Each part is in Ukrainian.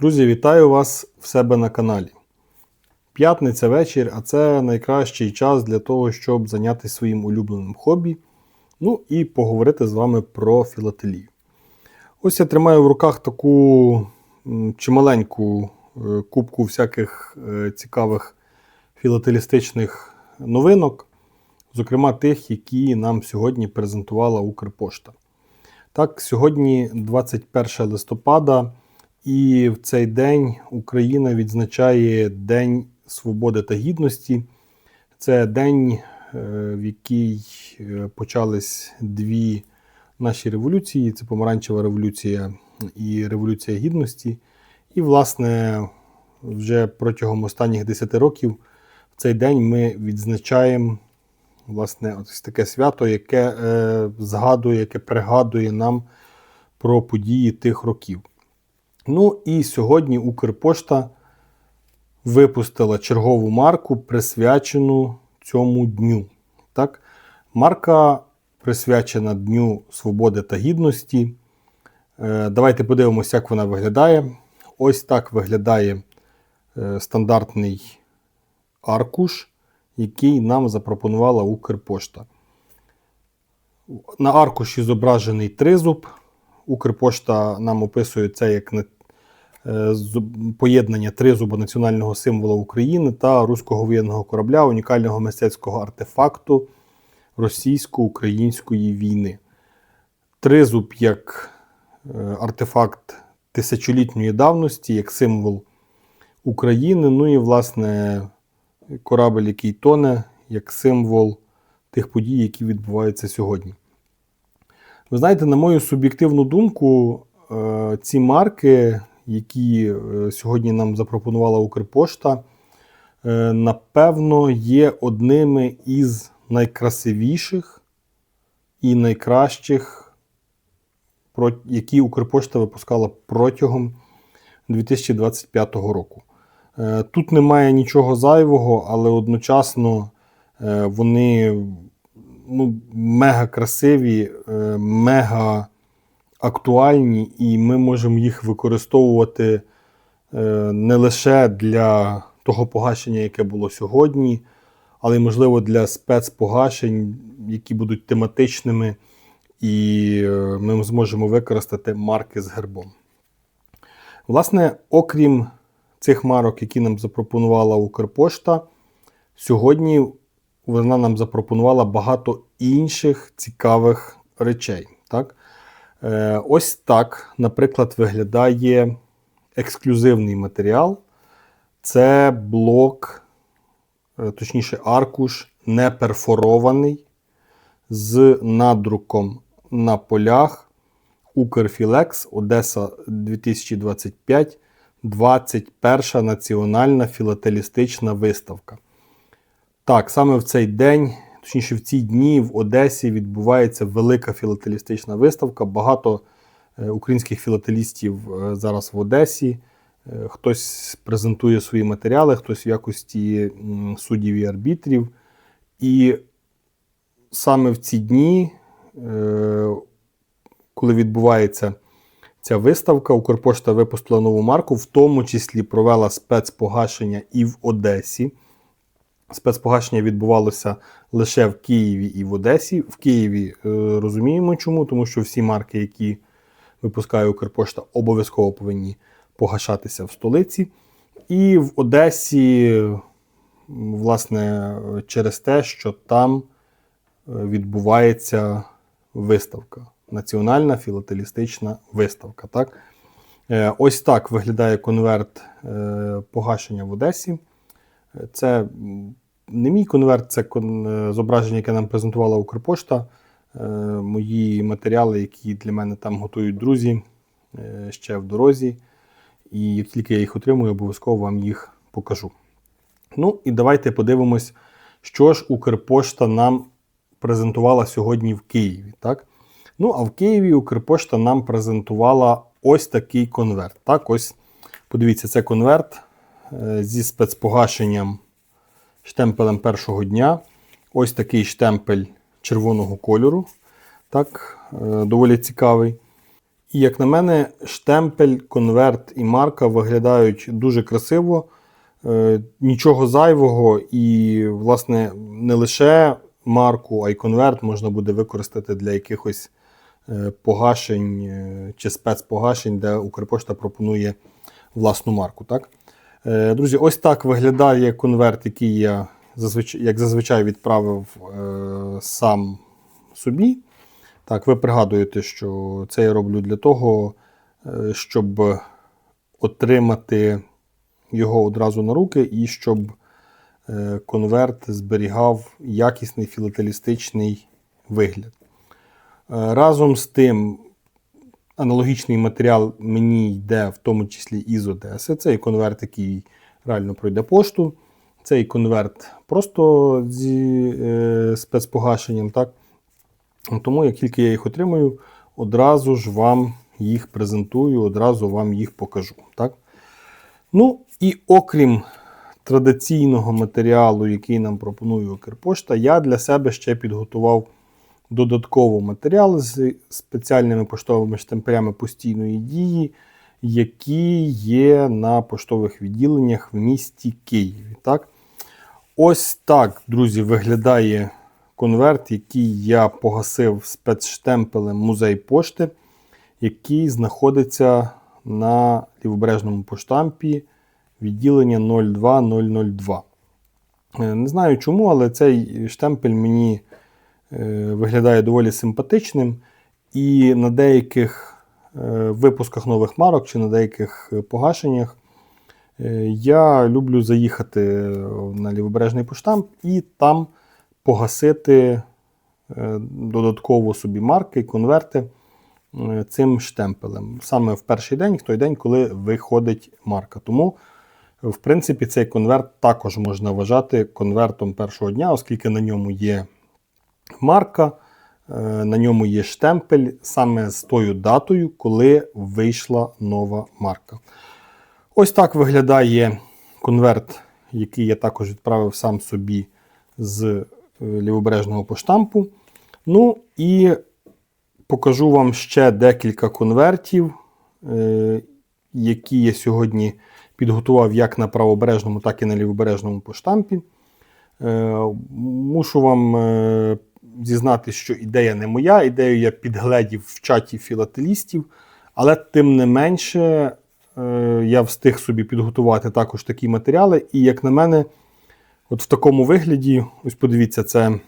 Друзі, вітаю вас в себе на каналі. П'ятниця вечір, а це найкращий час для того, щоб зайнятися своїм улюбленим хобі. Ну і поговорити з вами про філателію. Ось я тримаю в руках таку чималеньку е, кубку всяких е, цікавих філателістичних новинок, зокрема тих, які нам сьогодні презентувала Укрпошта. Так, сьогодні 21 листопада, і в цей день Україна відзначає День Свободи та Гідності. Це день, е, в який е, почались дві наші революції: це Помаранчева революція і Революція Гідності. І, власне, вже протягом останніх 10 років в цей день ми відзначаємо власне, ось таке свято, яке е, згадує, яке пригадує нам про події тих років. Ну і сьогодні Укрпошта випустила чергову марку, присвячену цьому дню. Так? Марка присвячена Дню Свободи та Гідності. Е, давайте подивимося, як вона виглядає. Ось так виглядає е, стандартний аркуш який нам запропонувала Укрпошта. На аркуші зображений тризуб. Укрпошта нам описує це як е, поєднання тризуба національного символа України та руського воєнного корабля, унікального мистецького артефакту російсько-української війни. Тризуб як е, артефакт тисячолітньої давності, як символ України. Ну і, власне, корабель, який тоне, як символ тих подій, які відбуваються сьогодні. Ви знаєте, на мою суб'єктивну думку, е, ці марки, які е, сьогодні нам запропонувала Укрпошта, е, напевно, є одними із найкрасивіших і найкращих, які Укрпошта випускала протягом 2025 року. Тут немає нічого зайвого, але одночасно вони ну, мега красиві, е, мега актуальні, і ми можемо їх використовувати не лише для того погашення, яке було сьогодні, але й, можливо, для спецпогашень, які будуть тематичними, і ми зможемо використати марки з гербом. Власне, окрім цих марок, які нам запропонувала Укрпошта, сьогодні вона нам запропонувала багато інших цікавих речей. Так? Е, Ось так, наприклад, виглядає ексклюзивний матеріал. Це блок, е, точніше, аркуш неперфорований з надруком на полях Укрфілекс Одеса 2025. 21 національна філателістична виставка. Так, саме в цей день, точніше, в ці дні в Одесі відбувається велика філателістична виставка. Багато е, українських філателістів е, зараз в Одесі. Е, хтось презентує свої матеріали, хтось в якості суддів і арбітрів. І саме в ці дні, коли відбувається Ця виставка Укрпошта випустила нову марку, в тому числі провела спецпогашення і в Одесі. Спецпогашення відбувалося лише в Києві і в Одесі. В Києві е, розуміємо чому, тому що всі марки, які випускає Укрпошта, обов'язково повинні погашатися в столиці. І в Одесі, власне, через те, що там е, відбувається виставка. Національна філателістична виставка. Так? Е, ось так виглядає конверт погашення в Одесі. Це не мій конверт, це е, зображення, яке нам презентувала Укрпошта. Мої матеріали, які для мене там готують друзі ще в дорозі. І як тільки я їх отримую, обов'язково вам їх покажу. Ну і давайте подивимось, що ж Укрпошта нам презентувала сьогодні в Києві. Так? Ну, а в Києві Укрпошта нам презентувала ось такий конверт. Так, ось, Подивіться, це конверт е, зі спецпогашенням штемпелем першого дня. Ось такий штемпель червоного кольору. Так, е, Доволі цікавий. І як на мене, штемпель, конверт і марка виглядають дуже красиво, е, нічого зайвого, і, власне, не лише марку, а й конверт можна буде використати для якихось е, погашень чи спецпогашень, де Укрпошта пропонує власну марку. Так? Е, Друзі, ось так виглядає конверт, який я як зазвичай відправив е, сам собі. Так, ви пригадуєте, що це я роблю для того, е, щоб отримати його одразу на руки і щоб конверт зберігав якісний філателістичний вигляд. Разом з тим, аналогічний матеріал мені йде в тому числі із Одеси. Це і конверт, який реально пройде пошту. Цей конверт просто зі е, спецпогашенням. Так? Тому, як тільки я їх отримую, одразу ж вам їх презентую, одразу вам їх покажу. Так? Ну, і окрім традиційного матеріалу, який нам пропонує Укрпошта, я для себе ще підготував додатково матеріал з спеціальними поштовими штемпелями постійної дії, які є на поштових відділеннях в місті Києві. Так? Ось так, друзі, виглядає конверт, який я погасив спецштемпелем музей пошти, який знаходиться на лівобережному поштампі відділення 02002. Е, Не знаю чому, але цей штемпель мені виглядає доволі симпатичним. І на деяких е, випусках нових марок чи на деяких е, погашеннях е, я люблю заїхати на лівобережний поштамп і там погасити е, додатково собі марки, конверти е, цим штемпелем. Саме в перший день, в той день, коли виходить марка. Тому, в принципі, цей конверт також можна вважати конвертом першого дня, оскільки на ньому є марка, е, на ньому є штемпель саме з тою датою, коли вийшла нова марка. Ось так виглядає конверт, який я також відправив сам собі з е, лівобережного поштампу. Ну і покажу вам ще декілька конвертів, е, які я сьогодні підготував як на правобережному, так і на лівобережному поштампі. Мушу вам зізнати, що ідея не моя, ідею я підгледів в чаті філателістів, але тим не менше е, я встиг собі підготувати також такі матеріали. І, як на мене, от в такому вигляді, ось подивіться, це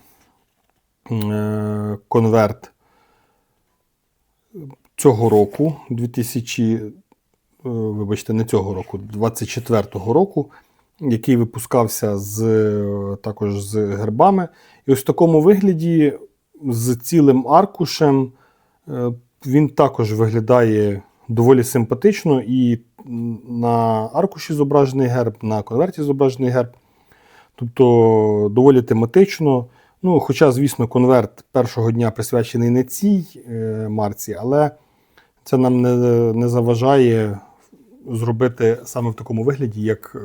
е, конверт цього року, 2000, е, вибачте, не цього року, 24-го року, який випускався з, е, також з гербами. І ось в такому вигляді з цілим аркушем е, він також виглядає доволі симпатично. І на аркуші зображений герб, на конверті зображений герб. Тобто доволі тематично. Ну, Хоча, звісно, конверт першого дня присвячений не цій е, марці, але це нам не, не заважає зробити саме в такому вигляді, як е,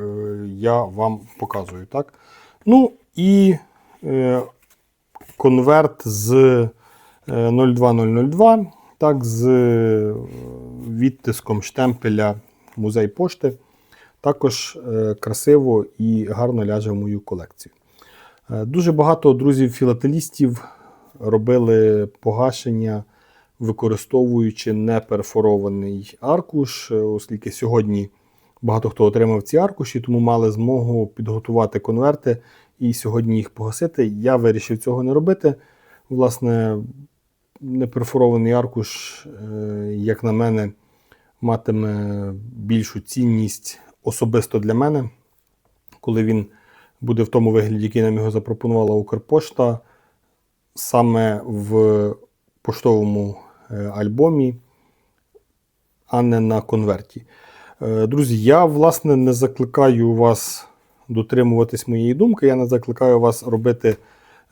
я вам показую. Так? Ну і е, конверт з е, 02002, так, з е, відтиском штемпеля музей пошти. Також е, красиво і гарно ляже в мою колекцію. Е, Дуже багато друзів-філателістів робили погашення, використовуючи неперфорований аркуш, е, оскільки сьогодні багато хто отримав ці аркуші, тому мали змогу підготувати конверти і сьогодні їх погасити. Я вирішив цього не робити. Власне, неперфорований аркуш, е, як на мене, матиме більшу цінність особисто для мене, коли він буде в тому вигляді, який нам його запропонувала Укрпошта, саме в поштовому альбомі, а не на конверті. Е, Друзі, я, власне, не закликаю вас дотримуватись моєї думки, я не закликаю вас робити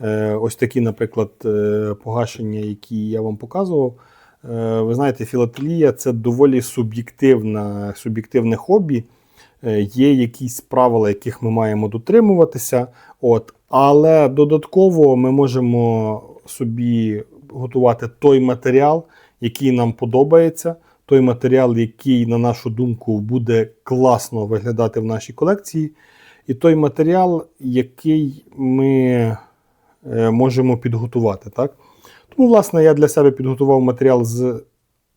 е, ось такі, наприклад, е, погашення, які я вам показував. Е, Ви знаєте, філателія це доволі суб'єктивне хобі. Е, Є якісь правила, яких ми маємо дотримуватися. От, але додатково ми можемо собі готувати той матеріал, який нам подобається. той матеріал, який, на нашу думку, буде класно виглядати в нашій колекції, і той матеріал, який ми е, можемо підготувати. Так? Тому, власне, я для себе підготував матеріал з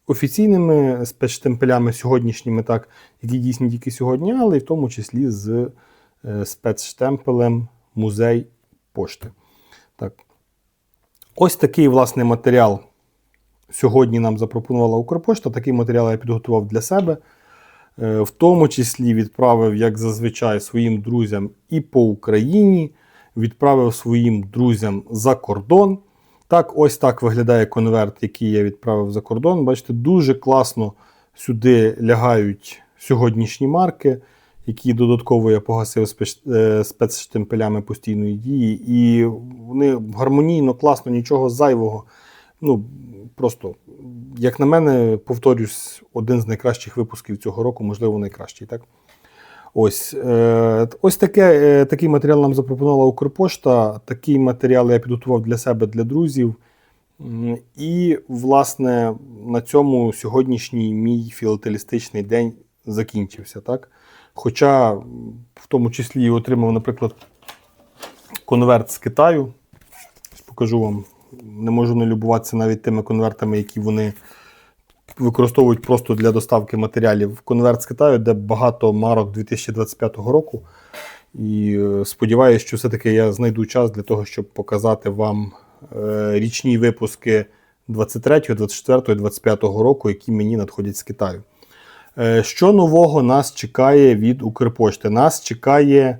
офіційними спецштемпелями сьогоднішніми, так, які дійсні тільки сьогодні, але і в тому числі з е, спецштемпелем музей пошти. Так. Ось такий власне матеріал сьогодні нам запропонувала Укрпошта. Такий матеріал я підготував для себе. Е, В тому числі відправив, як зазвичай, своїм друзям і по Україні, відправив своїм друзям за кордон. Так, ось так виглядає конверт, який я відправив за кордон. Бачите, дуже класно сюди лягають сьогоднішні марки, які додатково я погасив е, спецштемпелями постійної дії. І вони гармонійно, класно, нічого зайвого. Ну, просто, як на мене, повторюсь, один з найкращих випусків цього року, можливо, найкращий. Так? Ось, е, ось таке, е, такий матеріал нам запропонувала Укрпошта. Такий матеріал я підготував для себе, для друзів. І, власне, на цьому сьогоднішній мій філателістичний день закінчився. Так? Хоча, в тому числі, і отримав, наприклад, конверт з Китаю. Покажу вам. Не можу не любуватися навіть тими конвертами, які вони використовують просто для доставки матеріалів. Конверт з Китаю, де багато марок 2025 року. І е, сподіваюся, що все-таки я знайду час для того, щоб показати вам е, річні випуски 23, 24, 25 року, які мені надходять з Китаю. Е, Що нового нас чекає від Укрпошти? Нас чекає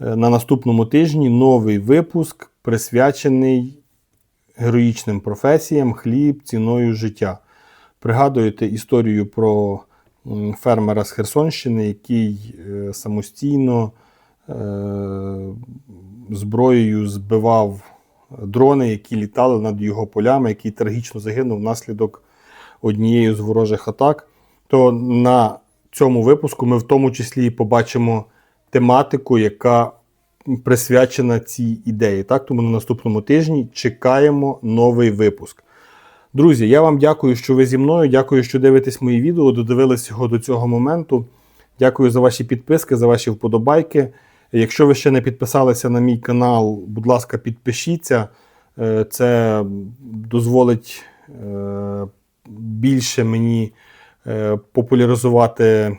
е, на наступному тижні новий випуск, присвячений героїчним професіям хліб ціною життя. Пригадуєте історію про фермера з Херсонщини, який е, самостійно зброєю збивав дрони, які літали над його полями, який трагічно загинув внаслідок однієї з ворожих атак. То на цьому випуску ми в тому числі і побачимо тематику, яка присвячена цій ідеї. Так? Тому на наступному тижні чекаємо новий випуск. Друзі, я вам дякую, що ви зі мною. Дякую, що дивитесь мої відео, додивились його до цього моменту. Дякую за ваші підписки, за ваші вподобайки. Якщо ви ще не підписалися на мій канал, будь ласка, підпишіться. Е, Це дозволить е, більше мені популяризувати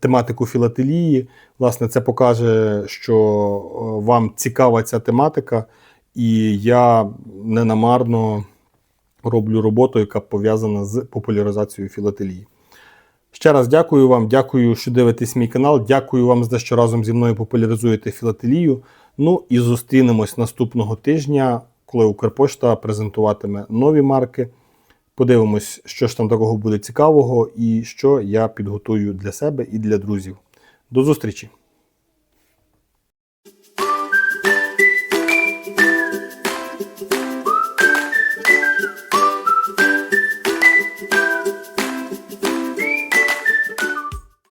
тематику філателії. Власне, це покаже, що е, вам цікава ця тематика, і я ненамарно роблю роботу, яка пов'язана з популяризацією філателії. Ще раз дякую вам, дякую, що дивитесь мій канал. Дякую вам за те, що разом зі мною популяризуєте філателію. Ну і зустрінемось наступного тижня, коли Укрпошта презентуватиме нові марки. Подивимось, що ж там такого буде цікавого і що я підготую для себе і для друзів. До зустрічі!